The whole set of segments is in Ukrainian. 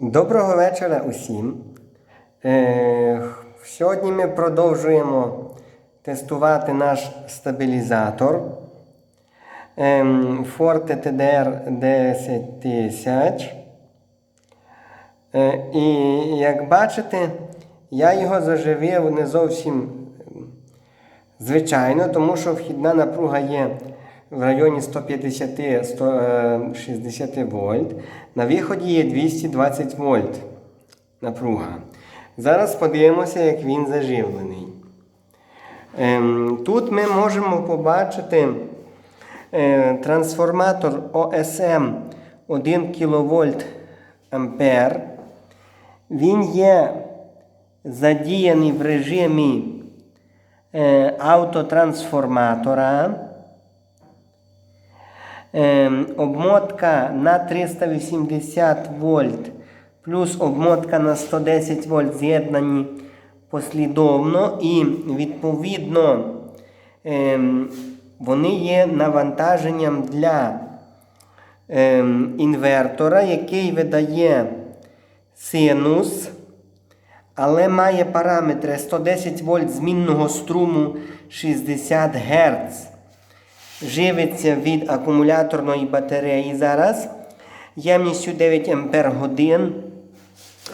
Доброго вечора усім. Е, сьогодні ми продовжуємо тестувати наш стабілізатор ем, Forte TDR 10000. Е, і як бачите, я його заживив не зовсім звичайно, тому що вхідна напруга є в районі 150-160 вольт. На виході є 220 вольт напруга. Зараз подивимося, як він заживлений. Ем, Тут ми можемо побачити е, трансформатор OSM 1 кВт ампер. Він є задіяний в режимі е, автотрансформатора. Ем, обмотка на 380 вольт плюс обмотка на 110 вольт з'єднані послідовно і відповідно ем, вони є навантаженням для ем, інвертора, який видає синус, але має параметри 110 вольт змінного струму 60 Гц живиться від акумуляторної батареї зараз. Ємністю 9 Ампер годин.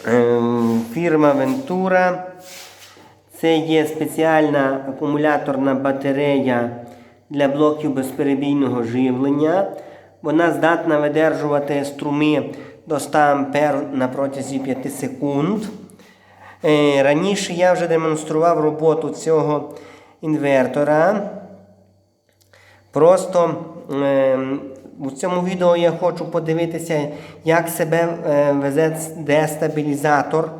Ем, Фірма Ventura. Це є спеціальна акумуляторна батарея для блоків безперебійного живлення. Вона здатна видержувати струми до 100 Ампер на протязі 5 секунд. Е, Раніше я вже демонстрував роботу цього інвертора. Просто е, у цьому відео я хочу подивитися, як себе е, везе дестабілізатор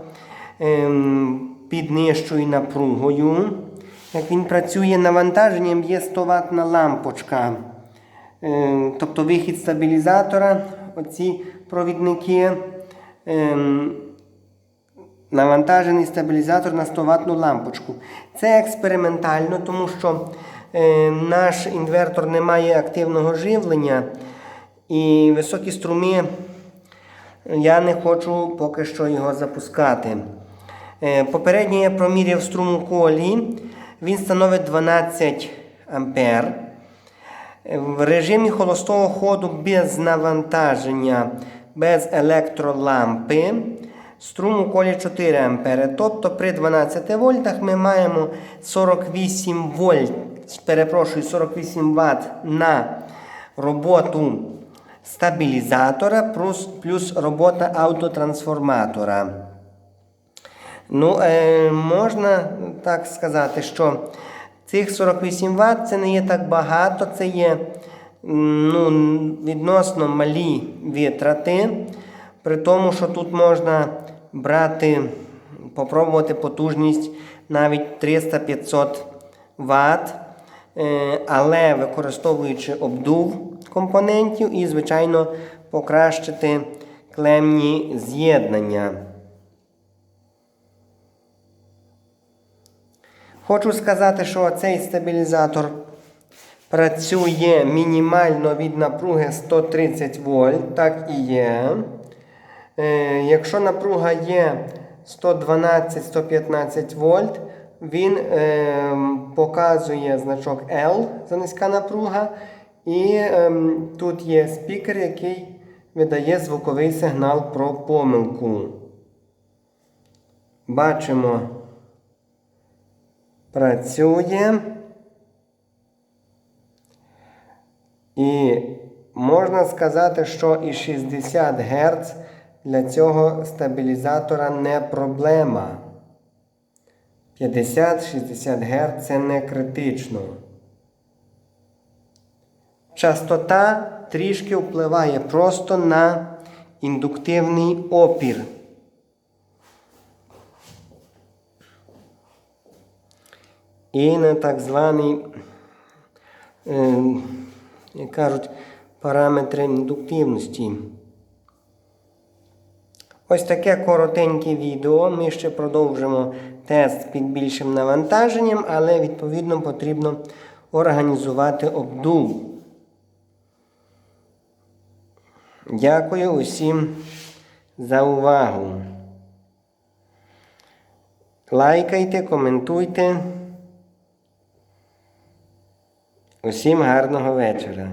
е, під нижчою напругою. Як він працює навантаженням, є 100 ватна лампочка. Е, тобто вихід стабілізатора, оці провідники. Е, Навантажений стабілізатор на 100 ватну лампочку. Це експериментально, тому що наш інвертор не має активного живлення і високі струми я не хочу поки що його запускати. Е, попередньо я проміряв струм у колі, він становить 12 ампер. Е, В режимі холостого ходу без навантаження, без електролампи. Струм у колі 4 ампери. Тобто при 12 вольтах ми маємо 48 вольт, перепрошую, 48 Вт на роботу стабілізатора плюс, плюс робота автотрансформатора. Ну, е, можна так сказати, що цих 48 Вт це не є так багато, це є ну, відносно малі витрати. При тому, що тут можна брати, попробувати потужність навіть 300-500 Вт, але використовуючи обдув компонентів і, звичайно, покращити клемні з'єднання. Хочу сказати, що цей стабілізатор працює мінімально від напруги 130 вольт, так і є. Е, Якщо напруга є 112-115 вольт, він е, показує значок L за низька напруга. І е, тут є спікер, який видає звуковий сигнал про помилку. Бачимо, працює. І можна сказати, що і 60 Гц для цього стабілізатора не проблема. 50-60 Гц це не критично. Частота трішки впливає просто на індуктивний опір. І на так званий, е, як кажуть, параметри індуктивності. Ось таке коротеньке відео. Ми ще продовжимо тест під більшим навантаженням, але відповідно потрібно організувати обдув. Дякую усім за увагу. Лайкайте, коментуйте. Усім гарного вечора.